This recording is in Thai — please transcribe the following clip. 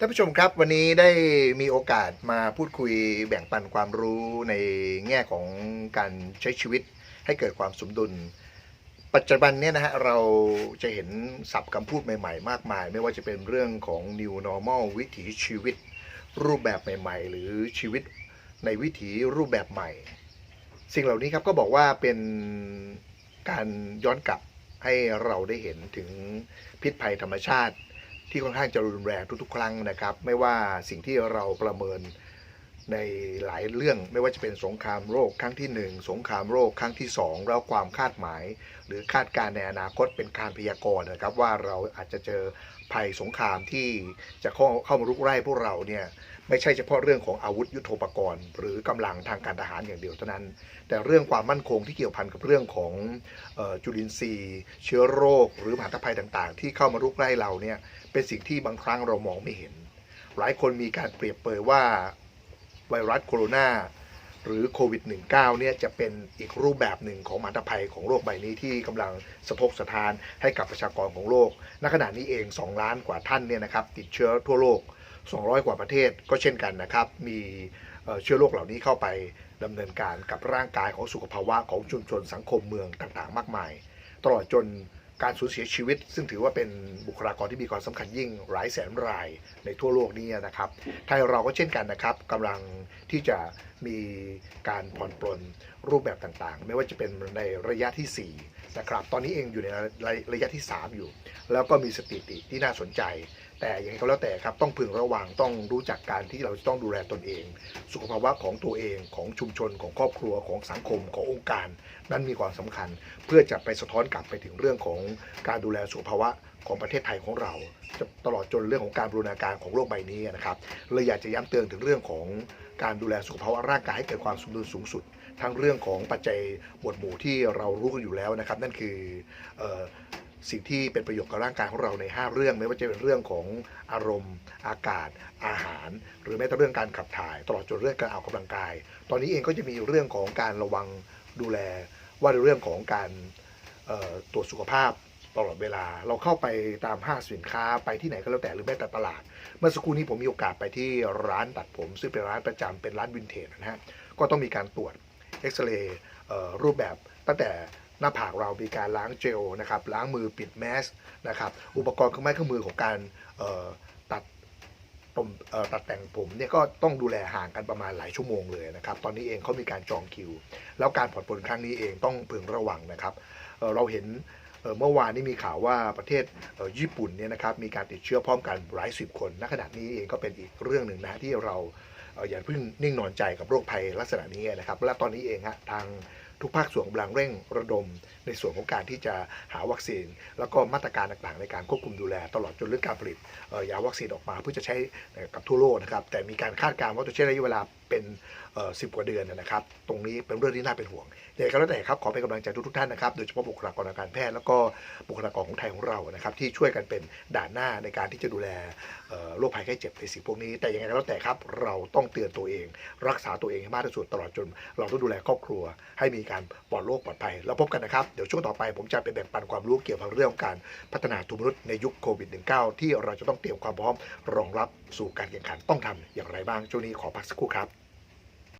ท่านผู้ชมครับวันนี้ได้มีโอกาสมาพูดคุยแบ่งปันความรู้ในแง่ของการใช้ชีวิตให้เกิดความสมดุล ปัจจุบันเนี่ยนะฮะเราจะเห็นศัพท์คำพูดใหม่ๆ มากมาย ไม่ว่าจะเป็นเรื่องของ new normal วิถีชีวิตรูปแบบใหม่ ๆ หรือชีวิตในวิถีรูปแบบใหม่ สิ่งเหล่านี้ครับก็บอกว่าเป็นการย้อนกลับให้เราได้เห็นถึงพิษภัยธรรมชาติ ที่ค่อนข้างจะรุนแรงทุกๆ ครั้งนะครับ ไม่ว่าสิ่งที่เราประเมิน ในหลายเรื่องไม่ว่าจะเป็นสงครามโรคครั้งที่ 1 สงครามโรคครั้งที่ 2 แล้วความคาดหมาย หรือคาดการณ์ในอนาคตเป็นการพยากรณ์นะครับว่าเราอาจจะเจอภัยสงครามที่จะเข้าเข้ามารุกไร่พวกเราเนี่ยไม่ใช่เฉพาะเรื่องของอาวุธยุโทโธปกรณ์ หรือกำลังทางการทหารอย่างเดียวเท่านั้น แต่เรื่องความมั่นคงที่เกี่ยวพันกับเรื่องของออจุลินทรีย์ เชื้อโรค หรือมหันตภัยต่างๆ ที่เข้ามารุกไร่เราเนี่ยเป็นสิ่งที่บางครั้งเรามองไม่เห็น หลายคนมีการเปรียบเปยว่า ไวรัสโคโรนาหรือโควิด -19 เนี่ยจะเป็นอีกรูปแบบหนึ่งของมหันตภัยของโลกใบนี้ที่กำลังสะทกสะทานให้กับประชากรของโลก ณ ขณะนี้เอง 2 ล้านกว่าท่านเนี่ยนะครับติดเชื้อทั่วโลก 200 กว่าประเทศก็เช่นกันนะครับ มีเชื้อโรคเหล่านี้เข้าไปดำเนินการกับร่างกายของสุขภาวะของชุมชนสังคมเมืองต่างๆ มากมาย ตลอดจน การสูญเสียชีวิต ซึ่งถือว่าเป็นบุคลากรที่มีความสำคัญยิ่งหลายแสนรายในทั่วโลกนี้นะครับ ไทยเราก็เช่นกันนะครับกำลังที่จะมีการผ่อนปลนรูปแบบต่างๆ ไม่ว่าจะเป็นในระยะที่4นะครับตอนนี้เองอยู่ในระระยะที่ 3 อยู่ แล้วก็มีสถิติที่น่าสนใจ แต่อย่างไรก็แล้วแต่ครับต้องพึงระวังต้องรู้จักการที่เราต้องดูแลตนเอง สุขภาวะของตัวเองของชุมชนของครอบครัวของสังคมขององค์การ นั้นมีความสำคัญ เพื่อจะไปสะท้อนกลับไปถึงเรื่องของการดูแลสุขภาวะของประเทศไทยของเราตลอดจนเรื่องของการบรูรณาการของโลกใบนี้นะครับเลยอยากจะย้ำเตือนถึงเรื่องของการดูแลสุขภาวะร่างกายให้เกิดความสมดุลสูงสุด ทั้งเรื่องของปัจจัยหมวดหมู่ที่เรารู้กันอยู่แล้วนะครับ นั่นคืออ สิ่งที่เป็นประโยชน์กับร่างกายของเราใน 5 เรื่อง ไม่ว่าจะเป็นเรื่องของอารมณ์ อากาศ อาหาร หรือแม้แต่เรื่องการขับถ่าย ตลอดจนเรื่องการออกกำลังกาย ตอนนี้เองก็จะมีเรื่องของการระวังดูแล ว่าในเรื่องของการตรวจสุขภาพตลอดเวลาเราเข้าไปตามห้างสินค้าไปที่ไหนก็แล้วแต่หรือแม้แต่ตลาด เมื่อสักครู่นี้ผมมีโอกาสไปที่ร้านตัดผม ซึ่งเป็นร้านประจำเป็นร้านวินเทจนะฮะก็ต้องมีการตรวจเอ็กซเรย์รูปแบบตั้งแต่ หน้าผากเรามีการล้างเจลนะครับล้างมือปิดแมสนะครับอุปกรณ์เครื่องไม้เครื่องมือของการตัดผมตัดแต่งผมเนี่ยก็ต้องดูแลห่างกันประมาณหลายชั่วโมงเลยนะครับ ตอนนี้เองเขามีการจองคิว แล้วการผ่อนปลนครั้งนี้เองต้องพึงระวังนะครับเเราเห็นเมื่อวานนี้มีข่าวว่าประเทศญี่ปุ่นเนี่ยนะครับมีการติดเชื้อพร้อมกันหลายสิบคนณขณะนี้เองก็เป็นอีกเรื่องหนึ่งนะที่เราอย่าเพิ่งนิ่งนอนใจกับโรคภัยลักษณะนี้นะครับ และตอนนี้เองฮะทาง ทุกภาคส่วนกำลังเร่งระดมในส่วนของการที่จะหาวัคซีน แล้วก็มาตรการต่างๆ ในการควบคุมดูแลตลอดจนเรื่องการผลิตยาวัคซีนออกมา เพื่อจะใช้กับทั่วโลกนะครับแต่มีการคาดการณ์ว่าจะใช้ระยะเวลาเป็นสิบกว่าเดือนนะครับ ตรงนี้เป็นเรื่องที่น่าเป็นห่วงแต่ก็แล้วแต่ครับขอเป็นกำลังใจทุกๆท่านนะครับ โดยเฉพาะบุคลากรทางการแพทย์แล้วก็บุคลากรของไทยของเรานะครับ ที่ช่วยกันเป็นด่านหน้าในการที่จะดูแลโรคภัยไข้เจ็บในสิ่งพวกนี้ แต่ยังไงก็แล้วแต่ครับ เราต้องเตือนตัวเอง รักษาตัวเองให้มากที่สุดตลอดจน เราต้องดูแลครอบครัว ให้มีการปลอดโรคปลอดภัยแล้วพบกันนะครับเดี๋ยวช่วงต่อไปผมจะไปแบ่งปันความรู้เกี่ยวกับเรื่องของการพัฒนาตัวมนุษย์ในยุคโควิด -19 ที่เราจะต้องเตรียมความพร้อมรองรับสู่การแข่งขันต้องทำอย่างไรบ้างช่วงนี้ขอพักสักครู่ครับ